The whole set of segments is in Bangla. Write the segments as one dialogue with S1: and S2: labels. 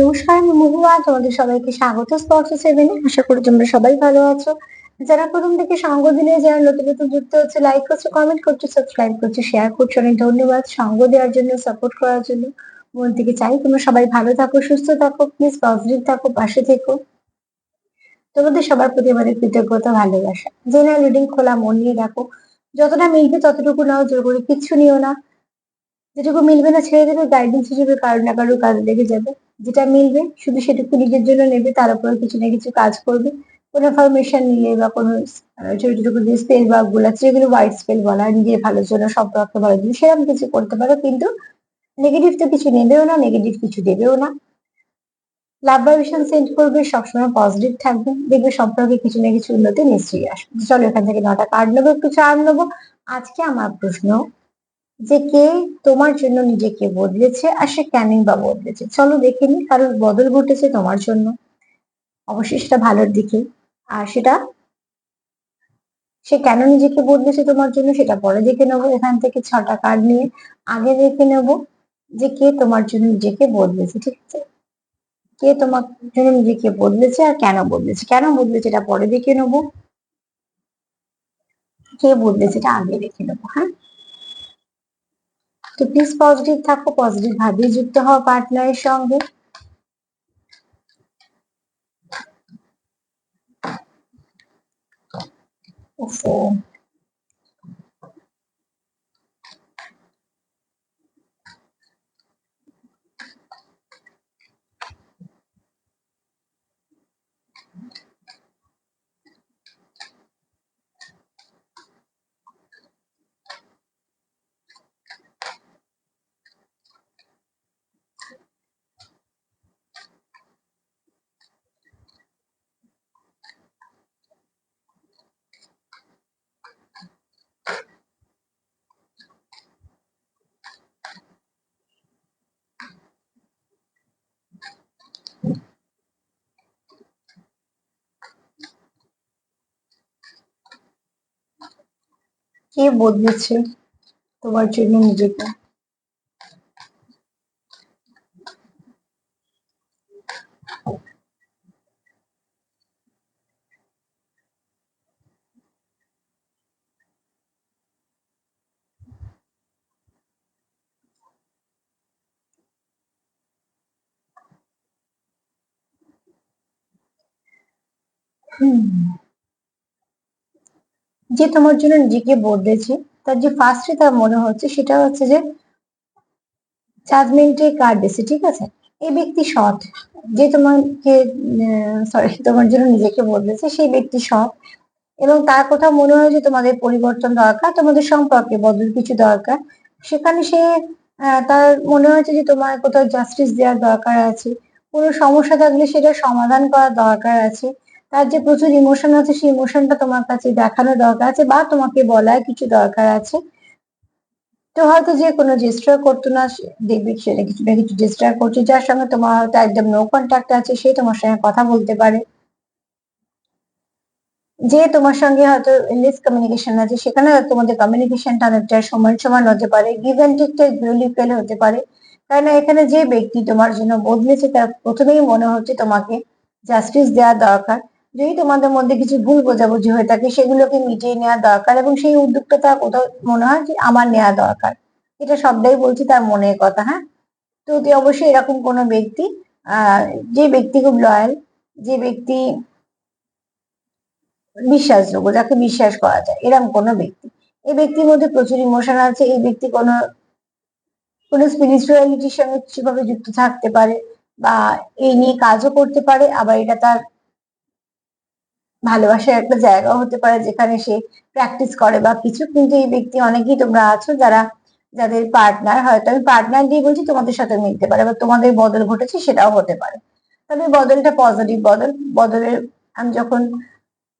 S1: নমস্কার, আমি মহুয়া। তোমাদের সবাইকে স্বাগত স্পর্শ সেভেনে আশা করি তোমরা সবাই ভালো আছো। যারা প্রথম থেকে সঙ্গ দিলে, যারা নতুন নতুন যুক্ত হচ্ছে লাইক করছ কমেন্ট করছ সাবস্ক্রাইব করছ শেয়ার করছ, অনেক ধন্যবাদ সঙ্গ দেওয়ার জন্য সাপোর্ট করার জন্য। মন থেকে চাই তোমরা সবাই ভালো থাকো, সুস্থ থাকো প্লিজ পজিটিভ থাকো, পাশে থেকো। তোমাদের সবার প্রতি আমাদের কৃতজ্ঞতা, ভালোবাসা। জেনারেল রিডিং খোলা মন নিয়ে রাখো যতটা মিলবে ততটুকু নাও, জোর করে কিচ্ছু নিও না। যেটুকু মিলবে না, ছেড়ে দেবে গাইডেন্স হিসেবে কারও না কারও কাজে লেগে যাবে। যেটা মিলবে শুধু সেটুকু নিজের জন্য নেবে তার উপরে কিছু না কিছু কাজ করবে। কোনো ইনফরমেশন নিলে বা কোনো ছোট ছোট কোনো স্পেল বা গুলা যেগুলো হোয়াইট স্পেল বলা হয়, নিজের ভালোর জন্য সম্পর্ক ভালোর জন্য সেরকম কিছু করতে পারো কিন্তু নেগেটিভ তো কিছু নেবেও না নেগেটিভ কিছু দেবেও না। লাভ ভাইব্রেশন সেন্ড করবে সবসময় পজিটিভ থাকবে দেখবে সম্পর্কে কিছু না কিছু উন্নতি নিশ্চয়ই আসবে। চলো এখান থেকে নটা কার্ড নেব একটু চার্ম নেব। আজকে আমার প্রশ্ন যে কে তোমার জন্য নিজেকে বদলেছে আর সে কেনই বা বদলেছে। চলো দেখে নি কারোর বদল ঘটেছে তোমার জন্য। অবশ্যই সেটা ভালোর দিকে আর সেটা, সে কেন নিজেকে বদলেছে তোমার জন্য সেটা পরে দেখে নেব। এখান থেকে ছটা কার্ড নিয়ে আগে দেখে নেব যে কে তোমার জন্য নিজেকে বদলেছে, ঠিক আছে? কে তোমার জন্য নিজেকে বদলেছে আর কেন বদলেছে? কেন বদলেছে এটা পরে দেখে নেব। কে বদলেছে এটা আগে দেখে নেব হ্যাঁ? তো প্লিজ পজিটিভ থাকো পজিটিভ ভাবে যুক্ত হওয়া পার্টনারের সঙ্গে। ওফো। কে বদলেছে তোমার জন্য নিজেকে হুম যে তোমার জন্য নিজেকে বদলেছে, তার যে ফার্স্টে তার মনে হচ্ছে সেটা হচ্ছে যে জাজমেন্টের কার্ড এসে ঠিক আছে? এই ব্যক্তি সৎ, যে তোমাকে সরি তোমার জন্য নিজেকে বদলেছে সেই ব্যক্তি সৎ এবং তার কথা মনে হয় যে তোমাদের পরিবর্তন দরকার, তোমাদের সম্পর্কে বদল কিছু দরকার। সেখানে সে তার মনে হয়েছে যে তোমার কোথাও জাস্টিস দেওয়ার দরকার আছে, কোনো সমস্যা থাকলে সেটা সমাধান করার দরকার আছে। তার যে প্রচুর ইমোশন আছে, সেই ইমোশনটা তোমার কাছে দেখানো দরকার আছে বা তোমাকে বলার কিছু দরকার আছে। তো হয়তো যে কোনো জেস্টার করতো না দেখবে সেটা কিছু না কিছু জেস্টার করছে, যার সঙ্গে তোমার হয়তো একদম নো কন্ট্যাক্ট আছে, সে তোমার সঙ্গে কথা বলতে পারে। যে তোমার সঙ্গে হয়তো লেস কমিউনিকেশন আছে, সেখানে তোমাদের কমিউনিকেশনটা অনেকটা সমান সমান হতে পারে গিভ অ্যান্ড টেকটা ইকুয়ালি হতে পারে। কারণ এখানে যে ব্যক্তি তোমার জন্য বদলেছে, তার প্রথমেই মনে হচ্ছে তোমাকে জাস্টিস দেওয়া দরকার। যদি তোমাদের মধ্যে কিছু ভুল বোঝাবুঝি হয়ে থাকে, সেগুলোকে মিটিয়ে নেওয়া দরকার এবং সেই উদ্যোগটা তার কোথাও মনে হয় যে আমার নেওয়া দরকার। এটা সবটাই বলছি তার মনের কথা হ্যাঁ? তো তুই অবশ্যই এরকম কোনো ব্যক্তি যে ব্যক্তি খুব লয়াল যে ব্যক্তি বিশ্বাসযোগ্য, যাকে বিশ্বাস করা যায় এরকম কোনো ব্যক্তি। এই ব্যক্তির মধ্যে প্রচুর ইমোশন আছে, এই ব্যক্তি কোনো কোনো স্পিরিচুয়ালিটির সঙ্গে কিছুভাবে যুক্ত থাকতে পারে বা এই নিয়ে কাজও করতে পারে, আবার এটা তার ভালোবাসার একটা জায়গাও হতে পারে যেখানে সে প্র্যাকটিস করে বা কিছু। কিন্তু এই ব্যক্তি অনেকেই তোমরা আছো যারা, যাদের পার্টনার হয়তো আমি পার্টনার দিয়ে বলছি তোমাদের সাথে মিলতে পারে বা তোমাদের বদল ঘটেছে সেটাও হতে পারে। তবে বদলটা পজিটিভ বদল। বদলের, আমি যখন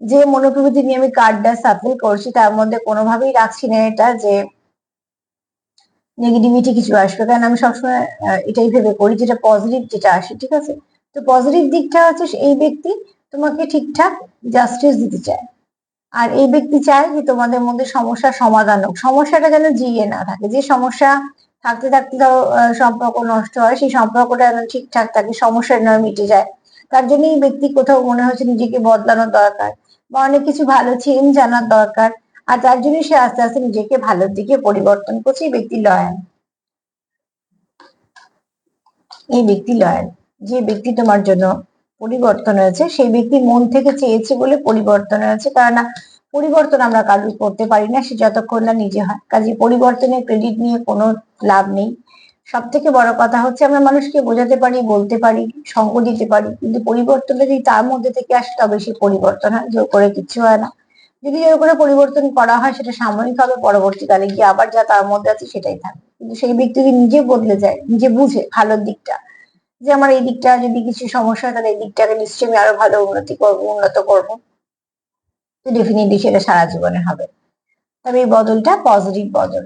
S1: যে মনোপ্রকৃতি নিয়ে আমি কার্ডটা সাফল করছি, তার মধ্যে কোনোভাবেই রাখছি না এটা যে নেগেটিভিটি কিছু আসবে। কারণ আমি সবসময় এটাই ভেবে করি যেটা পজিটিভ যেটা আসে, ঠিক আছে? তো পজিটিভ দিকটা হচ্ছে এই ব্যক্তি তোমাকে ঠিকঠাক জাস্টিস দিতে চায়। আর এই ব্যক্তি চায় যে তোমাদের মধ্যে সমস্যার সমাধান হোক। সমস্যাটা যেন জিয়ে না থাকে। যে সমস্যা থাকতে থাকতে ধরো সম্পর্ক নষ্ট হয়, সেই সম্পর্কটা যেন ঠিকঠাক থাকে সমস্যা নয় মিটে যায়। তার জন্য এই ব্যক্তি কোথাও মনে হচ্ছে নিজেকে বদলানোর দরকার বা অনেক কিছু ভালো চেঞ্জ জানার দরকার। আর তার জন্য সে আস্তে আস্তে নিজেকে ভালোর দিকে পরিবর্তন করছে। এই ব্যক্তি লয়াল এই ব্যক্তি লয়াল যে ব্যক্তি তোমার জন্য পরিবর্তন হয়েছে। সেই ব্যক্তি মন থেকে চেয়েছে বলে পরিবর্তন হয়েছে। কেননা পরিবর্তন আমরা কারোর করতে পারি না, সে যতক্ষণ না নিজে হয়। কাজে পরিবর্তনের ক্রেডিট নিয়ে কোনো লাভ নেই। সব থেকে বড় কথা হচ্ছে আমরা মানুষকে বোঝাতে পারি, বলতে পারি, সঙ্গ দিতে পারি। কিন্তু পরিবর্তনটা যদি তার মধ্যে থেকে আসে, তবে সে পরিবর্তন হয়, জোর করে কিচ্ছু হয় না। যদি জোর করে পরিবর্তন করা হয়, সেটা সাময়িক হবে, পরবর্তীকালে গিয়ে আবার যা তার মধ্যে আছে, সেটাই থাকে কিন্তু সেই ব্যক্তি যদি নিজে বদলে যায়, নিজে বুঝে ভালোর দিকটা যে আমার এই দিকটা যদি কিছু সমস্যা হয়, তাহলে এই দিকটাকে নিশ্চয়ই আমি আরও ভালো উন্নতি করব, উন্নত করব। তো ডেফিনেটলি সেটা সারা জীবনে হবে। তবে এই বদলটা পজিটিভ বদল।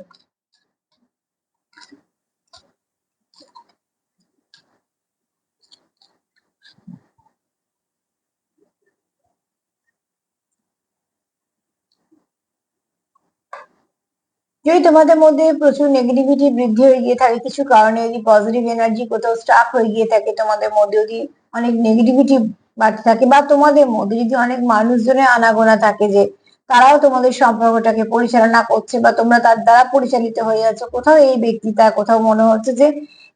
S1: যদি তোমাদের মধ্যে প্রচুর নেগেটিভিটি বৃদ্ধি হয়ে গিয়ে থাকে, কিছু কারণে যদি পজিটিভ এনার্জি কোথাও স্টাক হয়ে গিয়ে থাকে, তোমাদের মধ্যে যদি অনেক নেগেটিভিটি বাড়তে থাকে বা তোমাদের মধ্যে যদি অনেক মানুষজনের আনাগোনা থাকে যে তারাও তোমাদের সম্পর্কটাকে পরিচালনা করছে বা তোমরা তার দ্বারা পরিচালিত হয়ে যাচ্ছ কোথাও এই ব্যক্তি ব্যক্তিটা, কোথাও মনে হচ্ছে যে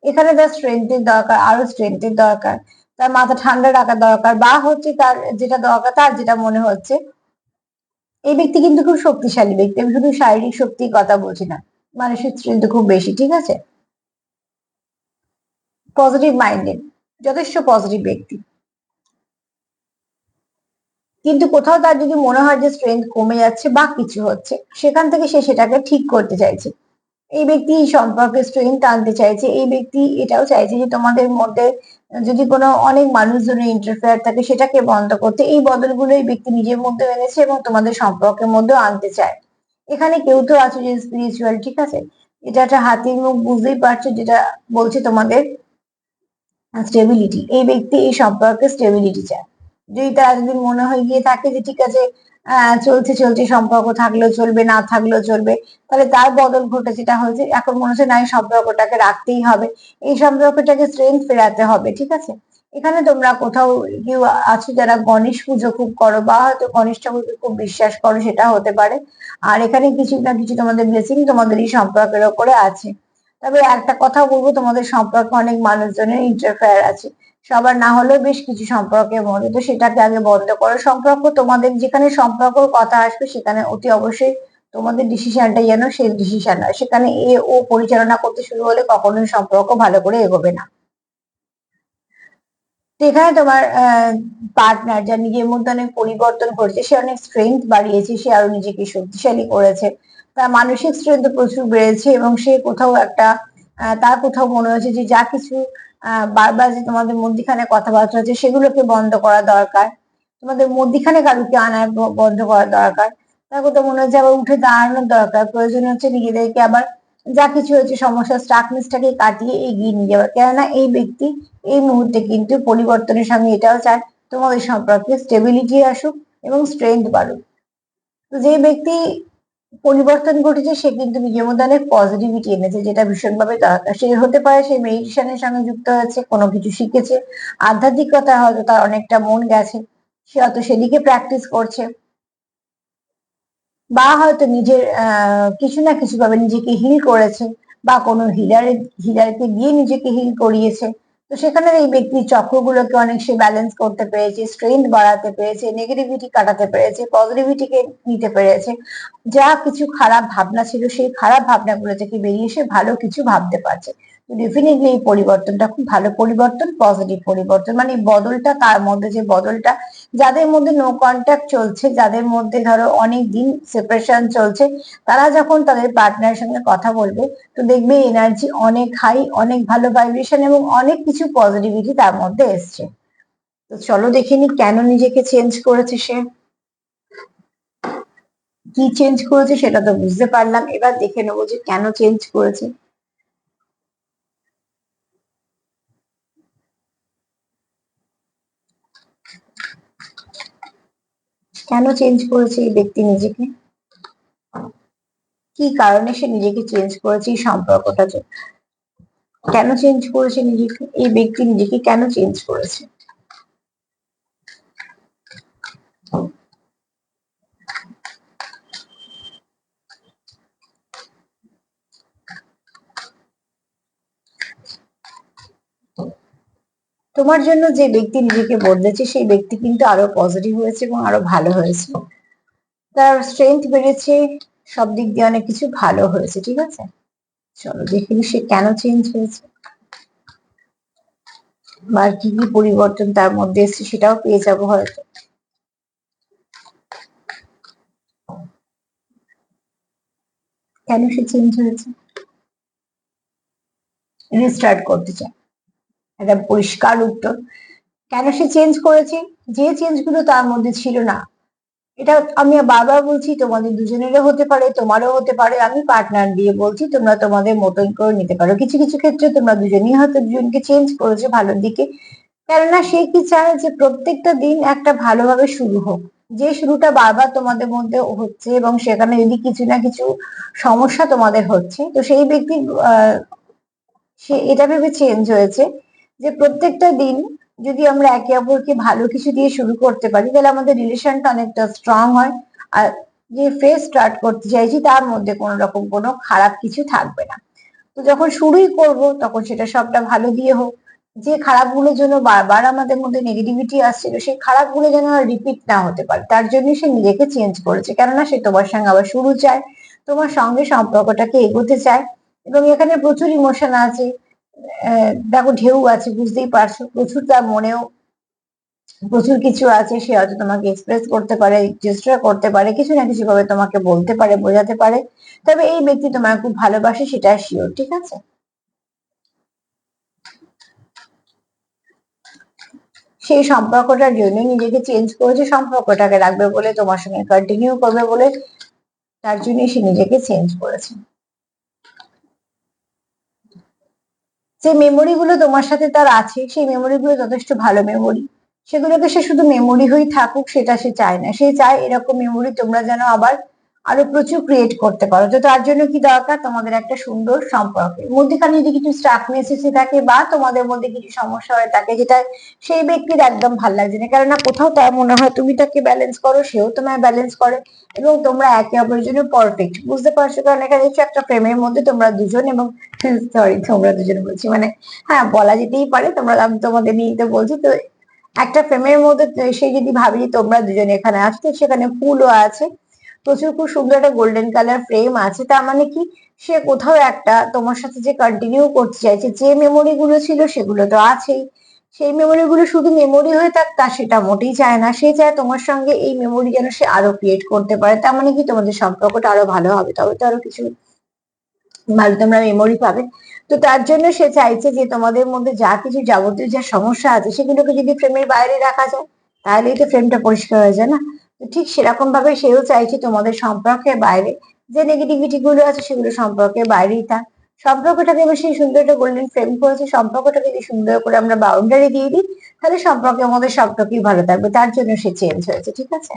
S1: এখানে তার স্ট্রেংথের দরকার, আরও স্ট্রেংথের দরকার, তার মাথা ঠান্ডা রাখার দরকার বা হচ্ছে তার যেটা দরকার, তার যেটা মনে হচ্ছে এই ব্যক্তি কিন্তু খুব শক্তিশালী ব্যক্তি। আমি শুধু শারীরিক শক্তির কথা বলছি না মানসিক স্ট্রেংথ খুব বেশি, ঠিক আছে? পজিটিভ মাইন্ডেড যথেষ্ট পজিটিভ ব্যক্তি। কিন্তু কোথাও তার যদি মনে হয় যে স্ট্রেংথ কমে যাচ্ছে বা কিছু হচ্ছে, সেখান থেকে সে সেটাকে ঠিক করতে চাইছে। এই ব্যক্তি সম্পর্কে স্ট্রেংথ আনতে চাইছে, এই ব্যক্তি এটাও চাইছে যে তোমাদের মধ্যে যদি কোনো অনেক মানুষজনের ইন্টারফেয়ার থাকে, সেটাকে বন্ধ করতে এই বদলগুলো এই ব্যক্তি নিজের মধ্যে এনেছে এবং তোমাদের সম্পর্কের মধ্যেও আনতে চায়। এখানে কেউ তো আছে যে স্পিরিচুয়াল ঠিক আছে? এটা একটা হাতির মুখ বুঝতেই পারছ, যেটা বলছে তোমাদের স্টেবিলিটি এই ব্যক্তি এই সম্পর্কে স্টেবিলিটি চায়। যদি তার এতদিন মনে হয়ে গিয়ে থাকে যে, ঠিক আছে চলছে চলছে, সম্পর্ক থাকলেও চলবে, না থাকলেও চলবে। তাহলে তার বদল ঘটে যেটা হয়েছে। এখন মনে হচ্ছে, না, এই সম্পর্কটাকে রাখতেই হবে। এই সম্পর্কটাকে স্ট্রেংথ ফেরাতে হবে, ঠিক আছে? এখানে তোমরা কোথাও কেউ আছো যারা গণেশ পুজো খুব করো, বা হয়তো গণেশ ঠাকুরকে খুব বিশ্বাস করো, সেটা হতে পারে। আর এখানে কিছু না কিছু তোমাদের ব্লেসিং তোমাদের এই সম্পর্কের ওপরে আছে। তবে একটা কথা বলব, তোমাদের সম্পর্কে অনেক মানুষজনের ইন্টারফেয়ার আছে। সবার না হলেও বেশ কিছু সম্পর্কের মধ্যে তো সেটাকে আগে বন্ধ করো। সম্পর্ক তোমাদের যেখানে সম্পর্কর কথা আসবে সেখানে অতি অবশ্যই তোমাদের ডিসিশনটা যেন সেই ডিসিশন হয়। সেখানে এ ও পরিচালনা করতে শুরু হলে কখনোই সম্পর্ক ভালো করে এগোবে না। এখানে তোমার পার্টনার যা নিজের মধ্যে অনেক পরিবর্তন করেছে সে অনেক স্ট্রেংথ বাড়িয়েছে, সে আরও নিজেকে শক্তিশালী করেছে। তার মানসিক স্ট্রেংথ প্রচুর বেড়েছে এবং সে কোথাও একটা তার কোথাও মনে হয়েছে যে যা কিছু বারবার যে তোমাদের মধ্যিখানে কথাবার্তা হচ্ছে, সেগুলোকে বন্ধ করা দরকার। তোমাদের মধ্যিখানে কারুকে আনার বন্ধ করা দরকার। তার কোথাও মনে হচ্ছে আবার উঠে দাঁড়ানোর দরকার। প্রয়োজন হচ্ছে নিজেদেরকে আবার যা কিছু হচ্ছে সমস্যা স্টাকনেসটাকে কাটিয়ে এগিয়ে নিয়ে যাওয়ার কেননা এই ব্যক্তি এই মুহূর্তে কিন্তু পরিবর্তনের সঙ্গে এটাও চায়, তোমাদের সম্পর্কে স্টেবিলিটি আসুক এবং স্ট্রেংথ বাড়ুক। তো যে ব্যক্তি পরিবর্তন ঘটেছে, সে কিন্তু নিজের পজিটিভিটি এনেছে, যেটা ভীষণভাবে দরকার সে হতে পারে। সে মেডিটেশনের সঙ্গে যুক্ত হয়েছে, কোনো কিছু শিখেছে। আধ্যাত্মিকতা হয়তো তার অনেকটা মন গেছে, সে হয়তো সেদিকে প্র্যাকটিস করছে। বা হয়তো নিজের কিছু না কিছু ভাবে নিজেকে হিল করেছে, বা কোনো হিলারের হিলারকে দিয়ে নিজেকে হিল করিয়েছে। তো সেখানে এই ব্যক্তির চক্রগুলোকে অনেক সে ব্যালেন্স করতে পেরেছে স্ট্রেংথ বাড়াতে পেরেছে নেগেটিভিটি কাটাতে পেরেছে পজিটিভিটিকে নিতে পেরেছে। যা কিছু খারাপ ভাবনা ছিল সেই খারাপ ভাবনাগুলো থেকে বেরিয়ে এসে ভালো কিছু ভাবতে পারছে। ডেফিনেটলি এই পরিবর্তনটা খুব ভালো পরিবর্তন পজিটিভ পরিবর্তন। মানে বদলটা, তার মধ্যে যে বদলটা যাদের মধ্যে নো কন্ট্যাক্ট চলছে, যাদের মধ্যে ধরো অনেক দিন সেপারেশন চলছে, তারা যখন তাদের পার্টনারের সঙ্গে কথা বলবে, তো দেখবে এনার্জি অনেক হাই অনেক ভালো ভাইব্রেশন এবং অনেক কিছু পজিটিভিটি তার মধ্যে এসছে। তো চলো দেখিনি কেন নিজেকে চেঞ্জ করেছে সে। কি চেঞ্জ করেছে সেটা তো বুঝতে পারলাম। এবার দেখে নেব যে কেন চেঞ্জ করেছে। কেন চেঞ্জ করেছে এই ব্যক্তি নিজেকে? কি কারণে সে নিজেকে চেঞ্জ করেছে এই সম্পর্কটা কেন চেঞ্জ করেছে নিজেকে? এই ব্যক্তি নিজেকে কেন চেঞ্জ করেছে? তোমার জন্য যে ব্যক্তি নিজেকে বদলেছে, সেই ব্যক্তি কিন্তু আরও পজিটিভ হয়েছে এবং আরও ভালো হয়েছে। তার স্ট্রেংথ বেড়েছে, সব দিক দিয়ে অনেক কিছু ভালো হয়েছে, ঠিক আছে? চলো দেখে সে কেন চেঞ্জ হয়েছে। বা কি কি পরিবর্তন তার মধ্যে এসেছে সেটাও পেয়ে যাব হয়তো। কেন সে চেঞ্জ হয়েছে? রিস্টার্ট করতে চায় একটা পরিষ্কার উত্তর। কেন সে চেঞ্জ করেছে? যে চেঞ্জগুলো তার মধ্যে ছিল না। এটা আমি বারবার বলছি, তোমাদের দুজনেরও হতে পারে, তোমারও হতে পারে, আমি পার্টনার দিয়ে বলছি, তোমরা তোমাদের মতন করে নিতে পারো। কিছু কিছু ক্ষেত্রে তোমরা দুজনেই হয়তো দুজনকে চেঞ্জ করেছ ভালোর দিকে। কেননা সে কি চায় যে প্রত্যেকটা দিন একটা ভালোভাবে শুরু হোক। যে শুরুটা বারবার তোমাদের মধ্যে হচ্ছে এবং সেখানে যদি কিছু না কিছু সমস্যা তোমাদের হচ্ছে, তো সেই ব্যক্তি সে এটা ভেবে চেঞ্জ হয়েছে। যে প্রত্যেকটা দিন যদি আমরা একে অপরকে ভালো কিছু দিয়ে শুরু করতে পারি, তাহলে আমাদের রিলেশনটা অনেকটা স্ট্রং হয়। আর যে ফেস স্টার্ট করতে চাইছি, তার মধ্যে কোনো রকম কোনো খারাপ কিছু থাকবে না। তো যখন শুরুই করব, তখন সেটা সবটা ভালো দিয়ে হোক। যে খারাপগুলোর জন্য বারবার আমাদের মধ্যে নেগেটিভিটি আসছিল, সেই খারাপগুলো যেন আর রিপিট না হতে পারে, তার জন্য সে নিজেকে চেঞ্জ করেছে। কেননা সে তোমার সঙ্গে আবার শুরু চায়, তোমার সঙ্গে সম্পর্কটাকে এগোতে চায়। এবং এখানে প্রচুর ইমোশন আছে। দেখো ঢেউ আছে, বুঝতেই পারছ। প্রচুর তার মনেও প্রচুর কিছু আছে, সে হয়তো তোমাকে এক্সপ্রেস করতে পারে চেষ্টা করতে পারে, কিছু না কিছু ভাবে তোমাকে বলতে পারে, বোঝাতে পারে। তবে এই ব্যক্তি তোমাকে খুব ভালোবাসে, সেটা শিওর ঠিক আছে? সেই সম্পর্কটার জন্য নিজেকে চেঞ্জ করেছে, সম্পর্কটাকে রাখবে বলে, তোমার সঙ্গে কন্টিনিউ করবে বলে, তার জন্য সে নিজেকে চেঞ্জ করেছে। যে মেমোরি গুলো তোমার সাথে তার আছে, সেই মেমোরি গুলো যথেষ্ট ভালো মেমোরি সেগুলোকে সে শুধু মেমোরি হয়ে থাকুক, সেটা সে চায় না। সে চায় এরকম মেমোরি তোমরা যেন আবার আরও প্রচুর ক্রিয়েট করতে পারো। তো তার জন্য কি দরকার? তোমাদের একটা সুন্দর সম্পর্ক। মধ্যেখানে যদি কিছু স্টাফনেস এসে থাকে বা তোমাদের মধ্যে কিছু সমস্যা হয়ে থাকে যেটা সেই ব্যক্তির একদম ভালো লাগছে না। কেননা কোথাও তার মনে হয় তুমি তাকে ব্যালেন্স করো, সেও তোমায় ব্যালেন্স করে এবং তোমরা একে অপরের জন্য পারফেক্ট বুঝতে পারছ? কারণ এখানে হচ্ছে একটা ফ্রেমের মধ্যে তোমরা দুজন এবং সরি তোমরা দুজন বলছি। মানে হ্যাঁ বলা যেতেই পারে তোমরা আমি তোমাদের নিয়ে তো বলছি। তো একটা ফ্রেমের মধ্যে সে যদি ভাবি তোমরা দুজন এখানে আসতে সেখানে ফুলও আছে। প্রচুর খুব সুন্দর একটা গোল্ডেন কালার ফ্রেম আছে। তার মানে কি? সে কোথাও একটা তোমার সাথে যে কন্টিনিউ করতে চাইছে, যে মেমোরি গুলো ছিল সেগুলো তো আছেই। সেই মেমোরি গুলো শুধু মেমোরি হয়ে থাক, তা সেটা মোটেই চায় না। সে চায় তোমার সঙ্গে এই মেমোরি যেন সে আরও ক্রিয়েট করতে পারে। তার মানে কি? তোমাদের সম্পর্কটা আরও ভালো হবে। তবে তো আরও কিছু ভালো তোমরা মেমোরি পাবে। তো তার জন্য সে চাইছে যে তোমাদের মধ্যে যা কিছু যাবতীয় যা সমস্যা আছে, সেগুলোকে যদি ফ্রেমের বাইরে রাখা যায়, তাহলেই তো ফ্রেমটা পরিষ্কার হয়ে যায় না। ঠিক সেরকম ভাবে সেও চাইছে তোমাদের সম্পর্কের বাইরে। যে নেগেটিভিটি গুলো আছে সেগুলো সম্পর্কের বাইরেই থাক। সম্পর্কটাকে বেশি সুন্দর একটা গোল্ডেন ফ্রেম করেছি সম্পর্কটাকে যদি সুন্দর করে আমরা বাউন্ডারি দিয়ে দিই, তাহলে সম্পর্কে আমাদের সবটুকুই ভালো থাকবে। তার জন্য সে চেঞ্জ হয়েছে, ঠিক আছে?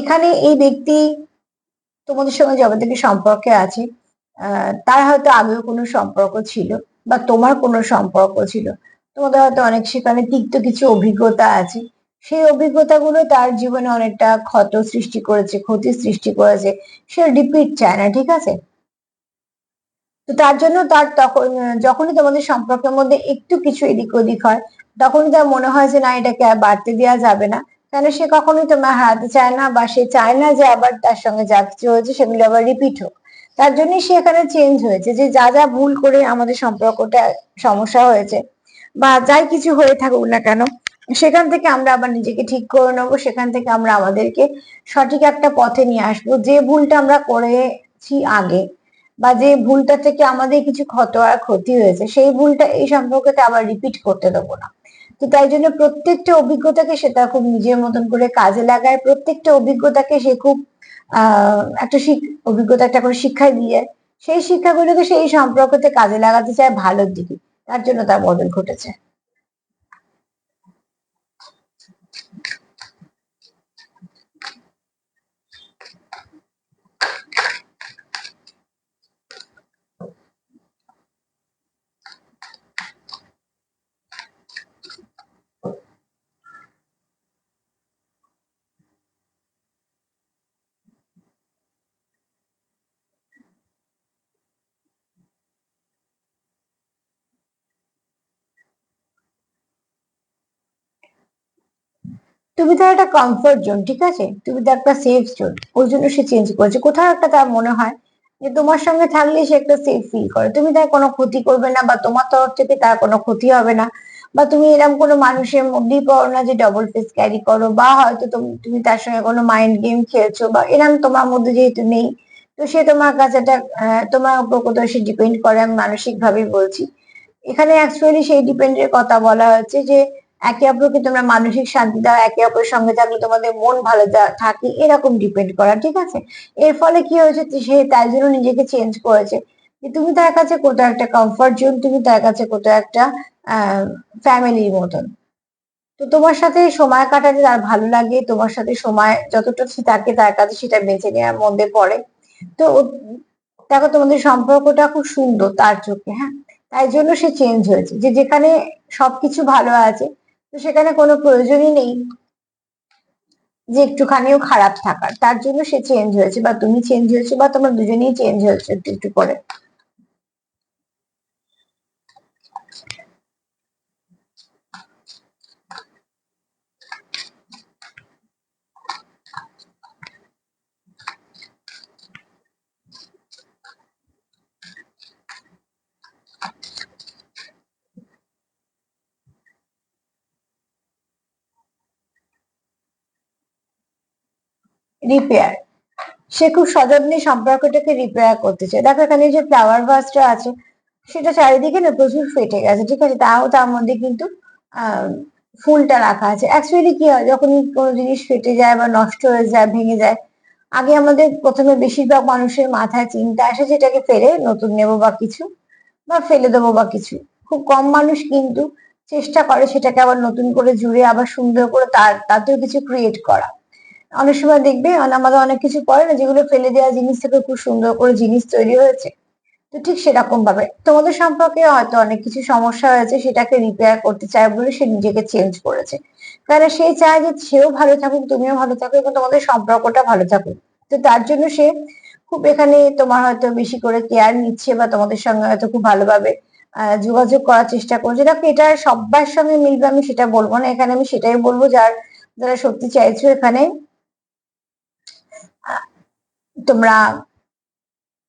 S1: এখানে এই ব্যক্তি তোমাদের সঙ্গে যবে থেকে সম্পর্কে আছে? তার হয়তো আগেও কোনো সম্পর্ক ছিল বা তোমার কোনো সম্পর্ক ছিল। তোমাদের হয়তো অনেক সেখানে তিক্ত কিছু অভিজ্ঞতা আছে। সেই অভিজ্ঞতাগুলো তার জীবনে অনেকটা ক্ষত সৃষ্টি করেছে, ক্ষতি সৃষ্টি করেছে। সে রিপিট চায় না, ঠিক আছে? তো তার জন্য তার তখন, যখনই তোমাদের সম্পর্কের মধ্যে একটু কিছু এদিক ওদিক হয়, তখনই তার মনে হয় যে না, এটাকে আর বাড়তে দেওয়া যাবে না। তাহলে সে কখনোই তোমার হারাতে চায় না বা সে চায় না যে আবার তার সঙ্গে যা কিছু হয়েছে সেগুলো আবার রিপিট হোক। তার জন্যই সে এখানে চেঞ্জ হয়েছে যে যা যা ভুল করে আমাদের সম্পর্কটা সমস্যা হয়েছে বা যাই কিছু হয়ে থাকুক না কেন, সেখান থেকে আমরা আবার নিজেকে ঠিক করে নেব, সেখান থেকে আমরা আমাদেরকে সঠিক একটা পথে নিয়ে আসব। যে ভুলটা আমরা করেছি আগে বা যে ভুলটা থেকে আমাদের কিছু ক্ষত আর ক্ষতি হয়েছে, সেই ভুলটা এই সম্পর্কতে আবার রিপিট করতে দেবো না। তো তাই জন্য প্রত্যেকটা অভিজ্ঞতাকে সে তার খুব নিজের মতন করে কাজে লাগায়। প্রত্যেকটা অভিজ্ঞতাকে সে খুব, আহ, একটা অভিজ্ঞতা একটা করে শিক্ষা দিয়ে সেই শিক্ষাগুলোকে সেই সম্পর্কতে কাজে লাগাতে চায় ভালোর দিকে। তার জন্য তার বদল ঘটেছে। তুমি তার একটা কমফোর্ট জোন ঠিক আছে? তুমি তার একটা সেফ জোন ওই জন্য সে চেঞ্জ করেছে। কোথাও একটা তার মনে হয় যে তোমার সঙ্গে থাকলে সে একটা সেফ ফিল করে। তুমি তার কোনো ক্ষতি করবে না বা তোমার তরফ থেকে তার কোনো ক্ষতি হবে না বা তুমি এরকম কোনো মানুষের মধ্যেই পড়ো না যে ডবল ফেস ক্যারি করো বা হয়তো তুমি তার সঙ্গে কোনো মাইন্ড গেম খেলছো বা এরকম তোমার মধ্যে যেহেতু নেই, তো সে তোমার কাছে একটা তোমার উপর কোথাও সে ডিপেন্ড করে, আমি মানসিক ভাবেই বলছি। এখানে অ্যাকচুয়ালি সেই ডিপেন্ডের কথা বলা হচ্ছে যে একে অপরকে তোমরা মানসিক শান্তি দাও, একে অপরের সঙ্গে থাকলে তোমাদের মন ভালো থাকে, এরকম ডিপেন্ড করা, ঠিক আছে? এর ফলে কি হয়েছে? সে তাই জন্য নিজেকে চেঞ্জ করেছে। যে তুমি তার কাছে কোথাও একটা কমফর্ট জোন তুমি তার কাছে কোথাও একটা ফ্যামিলির মতন। তো তোমার সাথে সময় কাটাতে তার ভালো লাগে, তোমার সাথে সময় যতটা থাকে তার কাছে সেটা বেঁচে নেওয়ার মধ্যে পড়ে। তো দেখো তোমাদের সম্পর্কটা খুব সুন্দর তার চোখে হ্যাঁ? তাই জন্য সে চেঞ্জ হয়েছে। যে যেখানে সবকিছু ভালো আছে তো সেখানে কোনো প্রয়োজনই নেই যে একটুখানিও খারাপ থাকার। তার জন্য সে চেঞ্জ হয়েছে বা তুমি চেঞ্জ হয়েছো বা তোমরা দুজনেই চেঞ্জ হয়েছে একটু একটু করে। রিপেয়ার সে খুব সযত্নে সম্পর্কটাকে রিপেয়ার করতে চায়। দেখো এখানে যে ফ্লাওয়ার ভাসটা আছে, সেটা চারিদিকে না প্রচুর ফেটে গেছে, ঠিক আছে? তাও তার মধ্যে কিন্তু ফুলটা রাখা আছে। অ্যাকচুয়ালি কি হয়, যখন কোনো জিনিস ফেটে যায় বা নষ্ট হয়ে যায়, ভেঙে যায়, আগে আমাদের প্রথমে বেশিরভাগ মানুষের মাথায় চিন্তা আসে যেটাকে ফেলে নতুন নেব বা কিছু, বা ফেলে দেবো বা কিছু। খুব কম মানুষ কিন্তু চেষ্টা করে সেটাকে আবার নতুন করে জুড়ে, আবার সুন্দর করে তার, তাতেও কিছু ক্রিয়েট করা। অনেক সময় দেখবে আমাদের অনেক কিছু পড়ে না, যেগুলো ফেলে দেওয়া জিনিস থেকে খুব সুন্দর করে জিনিস তৈরি হয়েছে। তো ঠিক সেরকম ভাবে। তোমাদের সম্পর্কে হয়তো অনেক কিছু সমস্যা হয়েছে, সেটাকে রিপেয়ার করতে চায় বলে সে নিজেকে চেঞ্জ করেছে। কারণ সে চায় যে সেও ভালো থাকুক, তুমিও ভালো থাকো এবং তোমাদের সম্পর্কটা ভালো থাকুক। তো তার জন্য সে খুব এখানে তোমার হয়তো বেশি করে কেয়ার নিচ্ছে বা তোমাদের সঙ্গে হয়তো খুব ভালোভাবে যোগাযোগ করার চেষ্টা করছে। দেখো, এটা সবার সঙ্গে মিলবে, আমি সেটা বলব না। এখানে আমি সেটাই বলব, যার, যারা সত্যি চাইছো এখানে তোমরা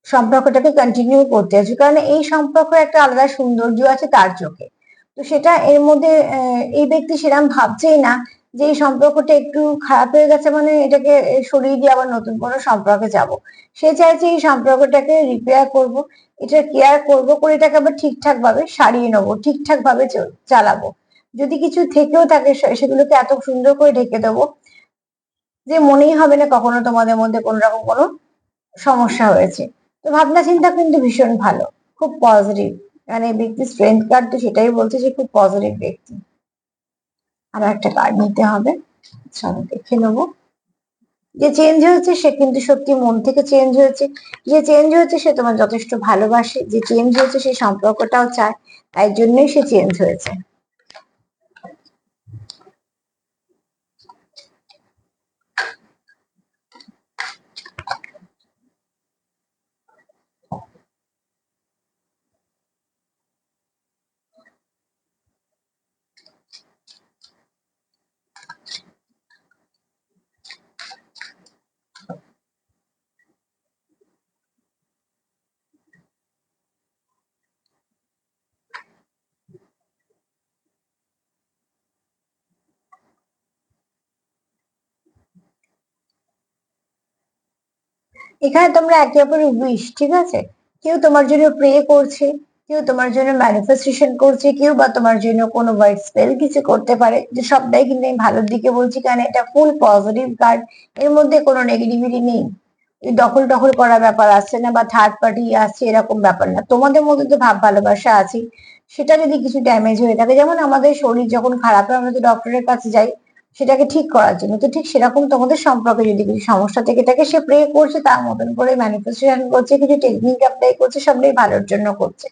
S1: সম্পর্কটাকে কন্টিনিউ করতে আছো। কারণ এই সম্পর্ক একটা আলাদা সৌন্দর্য আছে তার চোখে। তো সেটা এর মধ্যে এই ব্যক্তি সেরকম ভাবছেই না যে এই সম্পর্কটা একটু খারাপ হয়ে গেছে মানে এটাকে সরিয়ে দিয়ে আবার নতুন কোনো সম্পর্কে যাব। সে চাইছে এই সম্পর্কটাকে রিপেয়ার করব, এটা কেয়ার করব, করে এটাকে আবার ঠিকঠাক ভাবে সারিয়ে নেব ঠিকঠাক ভাবে চালাবো। যদি কিছু থেকেও থাকে সেগুলোকে এত সুন্দর করে ঢেকে দেবো যে মনেই হবে না কখনো তোমাদের মধ্যে কোনো রকম কোনো সমস্যা হয়েছে। তো ভাবনা চিন্তা কিন্তু ভীষণ ভালো। খুব পজিটিভ মানে ব্যক্তি স্ট্রেংথ কার্ড তো সেটাই বলছে যে খুব পজিটিভ ব্যক্তি। আরও একটা কার্ড নিতে হবে। চলো দেখে নেব। যে চেঞ্জ হয়েছে সে কিন্তু সত্যি মন থেকে চেঞ্জ হয়েছে। যে চেঞ্জ হয়েছে সে তোমার যথেষ্ট ভালোবাসে। যে চেঞ্জ হয়েছে সে সম্পর্কটাও চায়। তাই জন্যই সে চেঞ্জ হয়েছে। এখানে তোমরা একে অপরের উইশ ঠিক আছে? কেউ তোমার জন্য প্রে করছে, কেউ তোমার জন্য ম্যানিফেস্টেশন করছে, কেউ বা তোমার জন্য কোনো ওয়ার্ড স্পেল কিছু করতে পারে। যে সবটাই কিন্তু আমি ভালোর দিকে বলছি, কারণ এটা ফুল পজিটিভ কার্ড এর মধ্যে কোনো নেগেটিভিটি নেই। দখল টখল করার ব্যাপার আসছে না বা থার্ড পার্টি আসছে, এরকম ব্যাপার না। তোমাদের মধ্যে তো ভাব ভালোবাসা আছে সেটা যদি কিছু ড্যামেজ হয়ে থাকে, যেমন আমাদের শরীর যখন খারাপ হয়, আমরা তো ডক্টরের কাছে যাই সেটাকে ঠিক করার জন্য। তো ঠিক সেরকম তোমাদের সম্পর্কে যদি কিছু সমস্যা থেকে থাকে, সে প্রে করছে, তার মতন করে ম্যানিফেস্টেশন করছে, কিছু টেকনিক অ্যাপ্লাই করছে, সবটাই ভালোর জন্য করছে।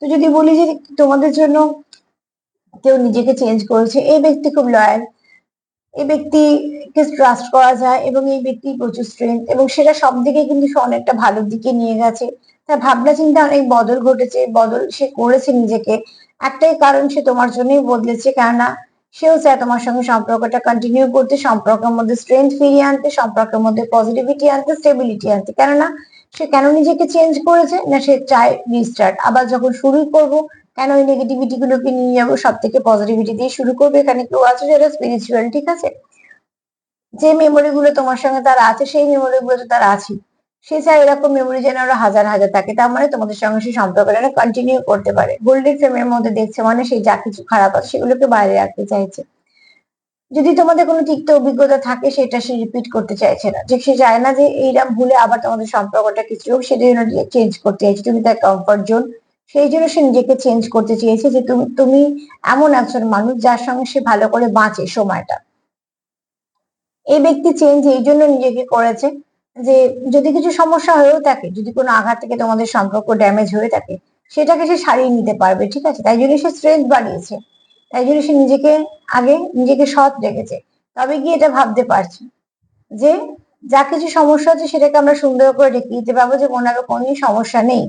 S1: তো যদি বলি যে তোমাদের জন্য কেউ নিজেকে চেঞ্জ করেছে, এই ব্যক্তি খুব লয়াল এই ব্যক্তিকে ট্রাস্ট করা যায় এবং এই ব্যক্তি প্রচুর স্ট্রেংথ এবং সেটা সব দিকে কিন্তু সে অনেকটা ভালোর দিকে নিয়ে গেছে। তার ভাবনা চিন্তা অনেক বদল ঘটেছে, বদল সে করেছে নিজেকে। একটাই কারণ সে তোমার জন্যই বদলেছে, কেননা সেও চায় তোমার সঙ্গে সম্পর্কটা কন্টিনিউ করতে, সম্পর্কের মধ্যে স্ট্রেংথ ফিরিয়ে আনতে, সম্পর্কের মধ্যে পজিটিভিটি আনতে স্টেবিলিটি আনতে। কেননা, সে কেন নিজেকে চেঞ্জ করেছে? না, সে চায় রিস্টার্ট আবার যখন শুরু করব, কেন ওই নেগেটিভিটি গুলোকে নিয়ে যাব? সব থেকে পজিটিভিটি দিয়ে শুরু করবে? এখানে কেউ আছে যারা স্পিরিচুয়াল ঠিক আছে? যে মেমোরি গুলো তোমার সঙ্গে তার আছে, সেই মেমোরি গুলো তো তার আছে। সে চায় এরকম মেমোরি যেন আরও হাজার হাজার থাকে। তার মানে তোমাদের সঙ্গে সে সম্পর্কটা কন্টিনিউ করতে পারে। গোল্ডেন ফ্রেমের মধ্যে দেখছে মানে সেই যা কিছু খারাপ আছে সেগুলোকে বাইরে রাখতে চাইছে। যদি তোমাদের কোনো তিক্ত অভিজ্ঞতা থাকে সেটা সে রিপিট করতে চাইছে না। যে সে চায় না যে এইরকম ভুলে আবার তোমাদের সম্পর্কটা কিছু হোক সেটা জন্য চেঞ্জ করতে চাইছে, তুমি তার কমফর্ট জোন সেই জন্য সে নিজেকে চেঞ্জ করতে চেয়েছে যে তুমি তুমি এমন একজন মানুষ যার সঙ্গে সে ভালো করে বাঁচে সময়টা। এই ব্যক্তি চেঞ্জ এই জন্য নিজেকে করেছে যে যদি কিছু সমস্যা হয়েও থাকে, যদি কোনো আঘাত থেকে তোমাদের সম্পর্ক ড্যামেজ হয়ে থাকে, সেটাকে সে সারিয়ে নিতে পারবে, ঠিক আছে? তাই জন্য সে স্ট্রেংথ বাড়িয়েছে তাই জন্য সে নিজেকে আগে নিজেকে সৎ রেখেছে। তবে গিয়ে এটা ভাবতে পারছে যে যা কিছু সমস্যা হচ্ছে সেটাকে আমরা সুন্দর করে রেখে দিতে পারব যে কোনো কোনো সমস্যা নেই।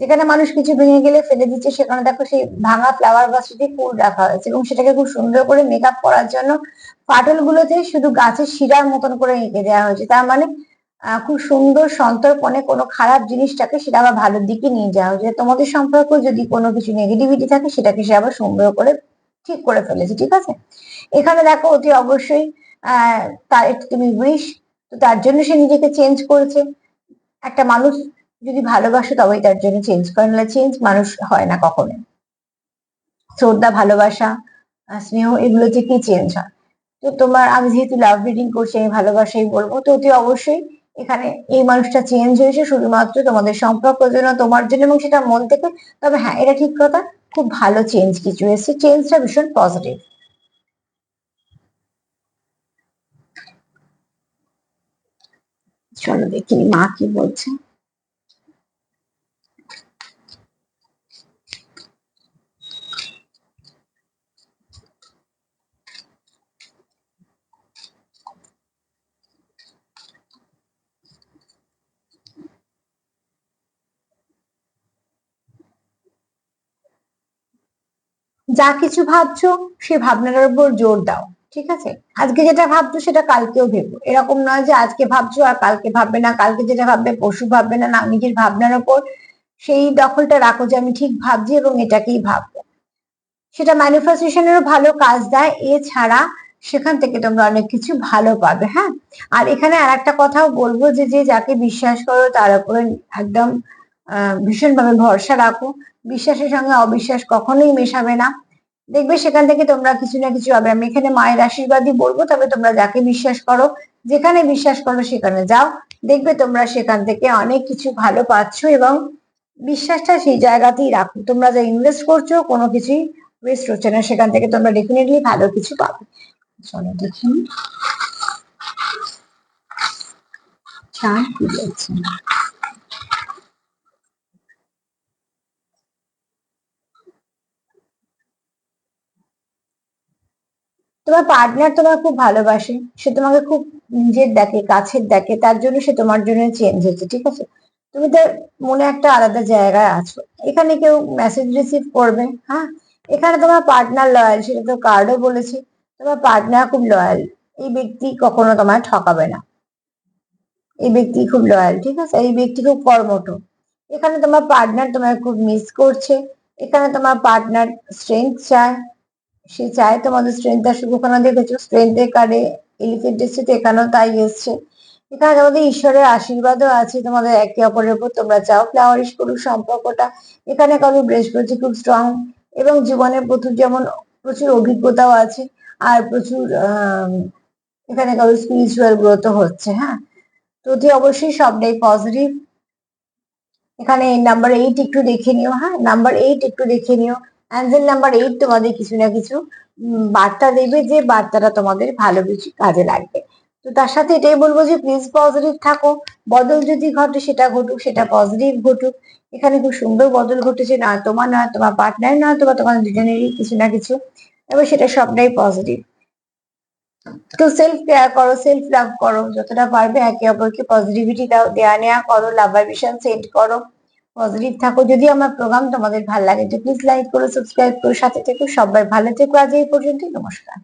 S1: যেখানে মানুষ কিছু ভেঙে গেলে ফেলে দিচ্ছে সেখানে দেখো সেই ভাঙা ফ্লাওয়ার বাসটিতে ফুল রাখা হয়েছে এবং সেটাকে খুব সুন্দর করে মেকআপ করার জন্য ফাটল গুলোতে শুধু গাছের শিরার মতন করে এঁকে দেওয়া হয়েছে। তার মানে খুব সুন্দর সন্তর্পণে কোনো খারাপ জিনিসটাকে সেটা আবার ভালোর দিকে নিয়ে যাওয়া হয়েছে তোমাদের সম্পর্ক যদি কোনো কিছু নেগেটিভিটি থাকে, সেটাকে সে আবার সুন্দর করে ঠিক করে ফেলেছে, ঠিক আছে? এখানে দেখো অতি অবশ্যই, আহ, তার তুমি উইশ তো তার জন্য সে নিজেকে চেঞ্জ করেছে। একটা মানুষ যদি ভালোবাসে, তবেই তার জন্য চেঞ্জ করে। নাহলে চেঞ্জ মানুষ হয় না কখনো শ্রদ্ধা, ভালোবাসা স্নেহ, এগুলো থেকেই চেঞ্জ হয়। তো তোমার, আমি যেহেতু লাভ রিডিং করছি, আমি ভালোবাসাই বলব। তো অতি অবশ্যই এখানে এই মানুষটা চেঞ্জ হয়েছে শুধুমাত্র তোমাদের সম্পর্ক জন্য তোমার জন্য এবং সেটা মন থেকে। তবে হ্যাঁ এটা ঠিক কথা, খুব ভালো চেঞ্জ কিছু এসেছে। চেঞ্জটা ভীষণ পজিটিভ চলো দেখি মা কি বলছে। যা কিছু ভাবছ, সে ভাবনাটার উপর জোর দাও, ঠিক আছে? আজকে যেটা ভাবছ, সেটা কালকেও ভেবো। এরকম নয় যে আজকে ভাবছ আর কালকে ভাববে না, কালকে যেটা ভাববে পশু ভাববে না। না, নিজের ভাবনার ওপর সেই দখলটা রাখো যে আমি ঠিক ভাবছি এবং এটাকেই ভাববো। সেটা ম্যানিফেস্টেশনেরও ভালো কাজ দেয়। এছাড়া সেখান থেকে তোমরা অনেক কিছু ভালো পাবে হ্যাঁ? আর এখানে আর একটা কথাও বলব যে যে যাকে বিশ্বাস করো, তার উপরে একদম ভীষণভাবে ভরসা রাখো। বিশ্বাসের সঙ্গে অবিশ্বাস কখনোই মেশাবে না। দেখবে সেখান থেকে তোমরা কিছু না কিছু হবে আমি এখানে মায়ের আশীর্বাদই বলব, তবে তোমরা যাকে বিশ্বাস করো, যেখানে বিশ্বাস করো সেখানে যাও। দেখবে তোমরা সেখান থেকে অনেক কিছু ভালো পাচ্ছ এবং বিশ্বাসটা সেই জায়গাতেই রাখো। তোমরা যা ইনভেস্ট করছ, কোনো কিছুই ওয়েস্ট হচ্ছে না। সেখান থেকে তোমরা ডেফিনেটলি ভালো কিছু পাবে। চলো দেখি। চার কি তোমার পার্টনার তোমার খুব ভালোবাসে, সে তোমাকে খুব নিজের দেখে, কাছের দেখে, তার জন্য সে তোমার জন্য চেঞ্জ হয়েছে ঠিক আছে? তুমি তো মনে একটা আলাদা জায়গায় আছো। এখানে কেউ মেসেজ রিসিভ করবে হ্যাঁ? এখানে তোমার পার্টনার লয়াল সেটা তো কার্ডও বলেছি। তোমার পার্টনার খুব লয়াল এই ব্যক্তি কখনো তোমায় ঠকাবে না। এই ব্যক্তি খুব লয়াল ঠিক আছে? এই ব্যক্তি খুব কর্মঠ। এখানে তোমার পার্টনার তোমায় খুব মিস করছে। এখানে তোমার পার্টনার স্ট্রেংথ চায়। সে চায় তোমাদের স্ট্রেংথ আসুক, ওখানে দেখেছ স্ট্রেংথের কার্ডে এলিফেন্ট এসছে তো এখানেও তাই এসছে। এখানে তোমাদের ঈশ্বরের আশীর্বাদও আছে তোমাদের একে অপরের উপর, তোমরা চাও ফ্লাওয়ারিশ করুক সম্পর্কটা। এখানে কারও বৃহস্পতি খুব স্ট্রং এবং জীবনে প্রচুর যেমন প্রচুর অভিজ্ঞতাও আছে আর প্রচুর এখানে কারও স্পিরিচুয়াল গ্রোথ হচ্ছে হ্যাঁ? তো অবশ্যই সবটাই পজিটিভ এখানে নাম্বার এইট একটু দেখে নিও হ্যাঁ? নাম্বার এইট একটু দেখে নিও। অ্যাঞ্জেল নাম্বার এইট তোমাদের কিছু না কিছু বার্তা দেবে যে বার্তাটা তোমাদের ভালো কিছু কাজে লাগবে। তো তার সাথে এটাই বলব যে প্লিজ পজিটিভ থাকো। বদল যদি ঘটে, সেটা ঘটুক, সেটা পজিটিভ ঘটুক। এখানে খুব সুন্দর বদল ঘটেছে, না তোমার না তোমার পার্টনার না তোমার তোমার দুজনেরই কিছু না কিছু। এবার সেটা সবটাই পজিটিভ তো সেলফ কেয়ার করো সেলফ লাভ করো। যতটা পারবে একে অপরকে পজিটিভিটি দাও, দেয়া নেওয়া করো লাভ ভাইব্রেশন সেন্ড করো। পজিটিভ থাকো। যদি আমার প্রোগ্রাম তোমাদের ভালো লাগে, তো প্লিজ লাইক করো সাবস্ক্রাইব করো, সাথে থেকো, সবাই ভালো থেকো। আজ এই পর্যন্তই, নমস্কার।